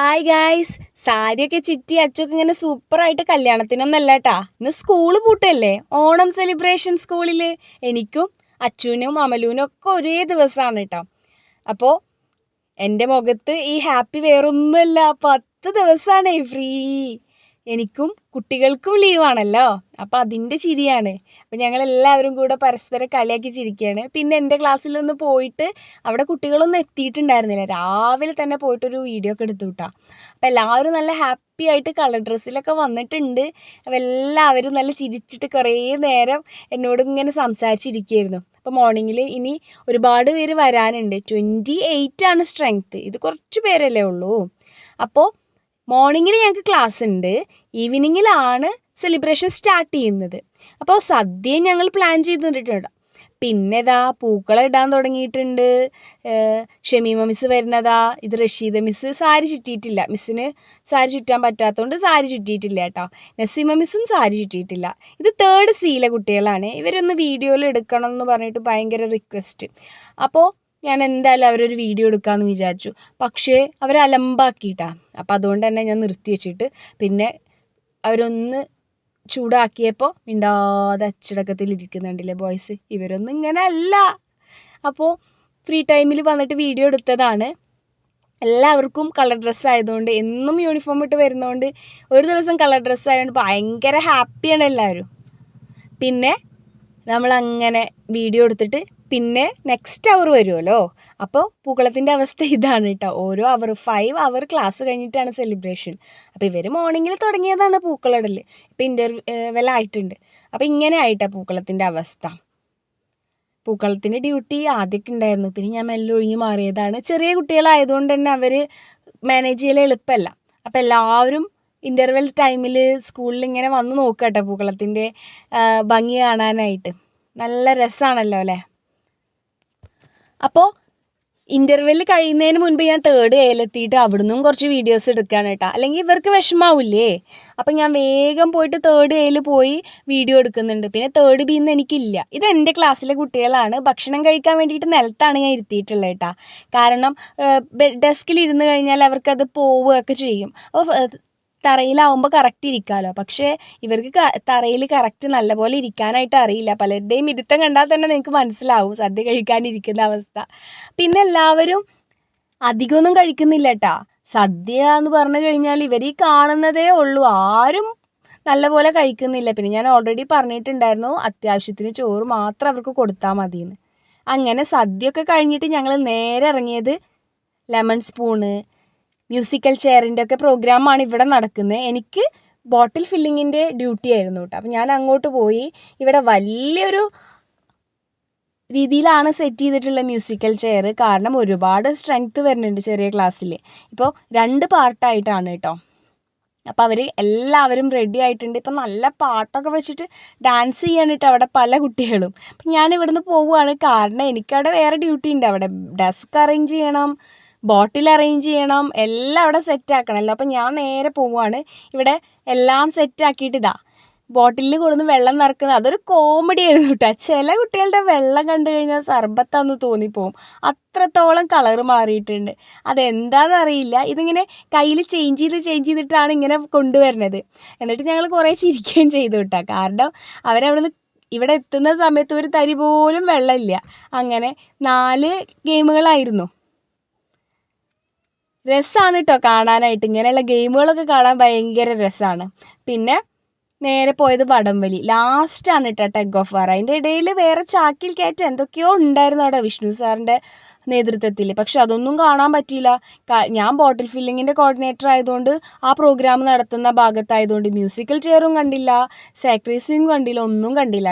Hi guys സാരിയൊക്കെ ചുറ്റി അച്ചൊക്കെ ഇങ്ങനെ സൂപ്പറായിട്ട് കല്യാണത്തിനൊന്നല്ല കേട്ടാ ഇന്ന് സ്കൂൾ പൂട്ടല്ലേ? ഓണം സെലിബ്രേഷൻ സ്കൂളിൽ എനിക്കും അച്ചുവിനും അമലുവിനും ഒക്കെ ഒരേ ദിവസമാണ് കേട്ടോ അപ്പോൾ എന്റെ മുഖത്ത് ഈ ഹാപ്പി വേറൊന്നുമല്ല പത്ത് ദിവസമാണ് ഫ്രീ എനിക്കും കുട്ടികൾക്കും ലീവാണല്ലോ അപ്പോൾ അതിന്റെ ചിരിയാണ്. അപ്പോൾ ഞങ്ങൾ എല്ലാവരും കൂടെ പരസ്പരം കളിയാക്കി ചിരിക്കുകയാണ് പിന്നെ എന്റെ ക്ലാസ്സിലൊന്ന് പോയിട്ട് അവിടെ കുട്ടികളൊന്നും എത്തിയിട്ടുണ്ടായിരുന്നില്ല. രാവിലെ തന്നെ പോയിട്ടൊരു വീഡിയോ ഒക്കെ എടുത്തു കിട്ടാം അപ്പോൾ എല്ലാവരും നല്ല ഹാപ്പി ആയിട്ട് കളർ ഡ്രസ്സിലൊക്കെ വന്നിട്ടുണ്ട്. അപ്പോൾ എല്ലാവരും നല്ല ചിരിച്ചിട്ട് കുറേ നേരം എന്നോട് ഇങ്ങനെ സംസാരിച്ചിരിക്കുകയായിരുന്നു അപ്പോൾ മോർണിംഗിൽ ഇനി ഒരുപാട് പേര് വരാനുണ്ട്. ട്വന്റി എയ്റ്റ് ആണ് സ്ട്രെങ്ത്ത് ഇത് കുറച്ച് പേരല്ലേ ഉള്ളൂ. അപ്പോൾ മോർണിംഗിൽ ഞങ്ങൾക്ക് ക്ലാസ് ഉണ്ട് ഈവനിങ്ങിലാണ് സെലിബ്രേഷൻ സ്റ്റാർട്ട് ചെയ്യുന്നത്. അപ്പോൾ സദ്യ ഞങ്ങൾ പ്ലാൻ ചെയ്തിട്ടുണ്ട്. പിന്നെ ഇതാ പൂക്കളം ഇടാൻ തുടങ്ങിയിട്ടുണ്ട്. ഷമീമ മിസ് വരുന്നതാ. ഇത് റഷീദ മിസ് സാരി ചുറ്റിയിട്ടില്ല. മിസ്സിന് സാരി ചുറ്റാൻ പറ്റാത്തതുകൊണ്ട് സാരി ചുറ്റിയിട്ടില്ല കേട്ടോ. നസീമ മിസ്സും സാരി ചുറ്റിയിട്ടില്ല. ഇത് തേർഡ് സീലെ കുട്ടികളാണ്. ഇവരൊന്ന് വീഡിയോയിൽ എടുക്കണം എന്ന് പറഞ്ഞിട്ട് ഭയങ്കര റിക്വസ്റ്റ് അപ്പോൾ ഞാൻ എന്തായാലും അവരൊരു വീഡിയോ എടുക്കാമെന്ന് വിചാരിച്ചു. പക്ഷേ അവർ അലമ്പാക്കിയിട്ടാണ് അപ്പോൾ അതുകൊണ്ട് തന്നെ ഞാൻ നിർത്തി വെച്ചിട്ട് പിന്നെ അവരൊന്ന് ചൂടാക്കിയപ്പോൾ മിണ്ടാതെ അച്ചടക്കത്തിൽ ഇരിക്കുന്നുണ്ടല്ലേ ബോയ്സ് ഇവരൊന്നും ഇങ്ങനെ അല്ല. അപ്പോൾ ഫ്രീ ടൈമിൽ വന്നിട്ട് വീഡിയോ എടുത്തതാണ്. എല്ലാവർക്കും കളർ ഡ്രസ്സ് ആയതുകൊണ്ട് എന്നും യൂണിഫോം ഇട്ട് വരുന്നതുകൊണ്ട് ഒരു ദിവസം കളർ ഡ്രസ്സ് ആയതുകൊണ്ട് ഭയങ്കര ഹാപ്പിയാണ് എല്ലാവരും. പിന്നെ നമ്മളങ്ങനെ വീഡിയോ എടുത്തിട്ട് പിന്നെ നെക്സ്റ്റ് അവർ വരുമല്ലോ അപ്പോൾ പൂക്കളത്തിന്റെ അവസ്ഥ ഇതാണ് കേട്ടോ. ഓരോ അവർ ഫൈവ് അവർ ക്ലാസ് കഴിഞ്ഞിട്ടാണ് സെലിബ്രേഷൻ അപ്പോൾ ഇവർ മോർണിംഗിൽ തുടങ്ങിയതാണ് പൂക്കളടൽ ഇപ്പോൾ ഇന്റർവെൽ ആയിട്ടുണ്ട്. അപ്പോൾ ഇങ്ങനെ ആയിട്ടാണ് പൂക്കളത്തിന്റെ അവസ്ഥ. പൂക്കളത്തിന്റെ ഡ്യൂട്ടി ആദ്യമൊക്കെ ഉണ്ടായിരുന്നു. പിന്നെ ഞാൻ മെല്ലെ ഒഴിഞ്ഞു മാറിയതാണ്. ചെറിയ കുട്ടികളായതുകൊണ്ട് തന്നെ അവർ മാനേജ് ചെയ്യൽ എളുപ്പമല്ല. അപ്പോൾ എല്ലാവരും ഇന്റർവെൽ ടൈമിൽ സ്കൂളിൽ ഇങ്ങനെ വന്ന് നോക്കുക കേട്ടോ പൂക്കളത്തിന്റെ ഭംഗി കാണാനായിട്ട്. നല്ല രസമാണല്ലോ അല്ലേ? അപ്പോൾ ഇന്റർവെൽ കഴിയുന്നതിന് മുൻപ് ഞാൻ തേർഡ് എയിലെത്തിയിട്ട് അവിടുന്നും കുറച്ച് വീഡിയോസ് എടുക്കുകയാണ് കേട്ടോ. അല്ലെങ്കിൽ ഇവർക്ക് വിഷമാവില്ലേ അപ്പം ഞാൻ വേഗം പോയിട്ട് തേർഡ് എയിൽ പോയി വീഡിയോ എടുക്കുന്നുണ്ട്. പിന്നെ തേർഡ് ബിന്ന് എനിക്കില്ല. ഇത് എന്റെ ക്ലാസ്സിലെ കുട്ടികളാണ്. ഭക്ഷണം കഴിക്കാൻ വേണ്ടിയിട്ട് നിലത്താണ് ഞാൻ ഇരുത്തിയിട്ടുള്ളത് കേട്ടോ. കാരണം ഡെസ്കിൽ ഇരുന്ന് കഴിഞ്ഞാൽ അവർക്കത് പോവുകയൊക്കെ ചെയ്യും. അപ്പോൾ തറയിലാവുമ്പോൾ കറക്റ്റ് ഇരിക്കാമല്ലോ പക്ഷേ ഇവർക്ക് തറയിൽ കറക്റ്റ് നല്ലപോലെ ഇരിക്കാനായിട്ട് അറിയില്ല. പലരുടെയും ഇരുത്തം കണ്ടാൽ തന്നെ നിങ്ങൾക്ക് മനസ്സിലാവും. സദ്യ കഴിക്കാനിരിക്കുന്ന അവസ്ഥ. പിന്നെ എല്ലാവരും അധികമൊന്നും കഴിക്കുന്നില്ല കേട്ടാ സദ്യ എന്ന് പറഞ്ഞു കഴിഞ്ഞാൽ ഇവർ ഈ കാണുന്നതേ ഉള്ളൂ. ആരും നല്ലപോലെ കഴിക്കുന്നില്ല. പിന്നെ ഞാൻ ഓൾറെഡി പറഞ്ഞിട്ടുണ്ടായിരുന്നു അത്യാവശ്യത്തിന് ചോറ് മാത്രം അവർക്ക് കൊടുത്താൽ മതിയെന്ന് അങ്ങനെ സദ്യയൊക്കെ കഴിഞ്ഞിട്ട് ഞങ്ങൾ നേരെ ഇറങ്ങിയത് ലെമൺ സ്പൂണ് മ്യൂസിക്കൽ ചെയറിന്റെ ഒക്കെ പ്രോഗ്രാമാണ് ഇവിടെ നടക്കുന്നത് എനിക്ക് ബോട്ടിൽ ഫില്ലിങ്ങിന്റെ ഡ്യൂട്ടി ആയിരുന്നു കേട്ടോ അപ്പം ഞാൻ അങ്ങോട്ട് പോയി. ഇവിടെ വലിയൊരു രീതിയിലാണ് സെറ്റ് ചെയ്തിട്ടുള്ള മ്യൂസിക്കൽ ചെയർ കാരണം ഒരുപാട് സ്ട്രെങ്ത്ത് വരുന്നുണ്ട് ചെറിയ ക്ലാസ്സിൽ ഇപ്പോൾ രണ്ട് പാർട്ടായിട്ടാണ് കേട്ടോ അപ്പോൾ അവർ എല്ലാവരും റെഡി ആയിട്ടുണ്ട്. ഇപ്പം നല്ല പാട്ടൊക്കെ വെച്ചിട്ട് ഡാൻസ് ചെയ്യാനിട്ട് അവിടെ പല കുട്ടികളും. അപ്പം ഞാൻ ഇവിടുന്ന് പോവുകയാണ് കാരണം എനിക്കവിടെ വേറെ ഡ്യൂട്ടി ഉണ്ട്. അവിടെ ഡെസ്ക് അറേഞ്ച് ചെയ്യണം. ബോട്ടിൽ അറേഞ്ച് ചെയ്യണം എല്ലാം അവിടെ സെറ്റ് ആക്കണമല്ലോ അപ്പം ഞാൻ നേരെ പോവുകയാണ് ഇവിടെ എല്ലാം സെറ്റ് ആക്കിയിട്ട് ഇതാ ബോട്ടിലിൽ കൊടുന്ന് വെള്ളം നിറക്കുന്നത്. അതൊരു കോമഡി ആയിരുന്നു കേട്ടോ. ചില കുട്ടികളുടെ വെള്ളം കണ്ടു കഴിഞ്ഞാൽ സർബത്താന്ന് തോന്നിപ്പോവും. അത്രത്തോളം കളർ മാറിയിട്ടുണ്ട്. അതെന്താണെന്നറിയില്ല ഇതിങ്ങനെ കയ്യിൽ ചേഞ്ച് ചെയ്ത് ചേഞ്ച് ചെയ്തിട്ടാണ് ഇങ്ങനെ കൊണ്ടുവരുന്നത്. എന്നിട്ട് ഞങ്ങൾ കുറേ ചിരിക്കുകയും ചെയ്തു കേട്ടോ. കാരണം അവരവിടുന്ന് ഇവിടെ എത്തുന്ന സമയത്ത് ഒരു തരി പോലും വെള്ളമില്ല. അങ്ങനെ നാല് ഗെയിമുകളായിരുന്നു രസമാണ് കേട്ടോ കാണാനായിട്ട്. ഇങ്ങനെയുള്ള ഗെയിമുകളൊക്കെ കാണാൻ ഭയങ്കര രസമാണ് പിന്നെ നേരെ പോയത് വടംവലി. ലാസ്റ്റാണ് കേട്ടോ ടെഗ് ഓഫ് വാർ അതിന്റെ ഇടയിൽ വേറെ ചാക്കിൽ കയറ്റം എന്തൊക്കെയോ ഉണ്ടായിരുന്നു അവിടെ വിഷ്ണു സാറിന്റെ നേതൃത്വത്തിൽ. പക്ഷെ അതൊന്നും കാണാൻ പറ്റിയില്ല. ഞാൻ ബോട്ടിൽ ഫില്ലിങ്ങിന്റെ കോർഡിനേറ്റർ ആയതുകൊണ്ട് ആ പ്രോഗ്രാം നടത്തുന്ന ഭാഗത്തായതുകൊണ്ട് മ്യൂസിക്കൽ ചെയറും കണ്ടില്ല. സാക്രീസിയും കണ്ടില്ല. ഒന്നും കണ്ടില്ല.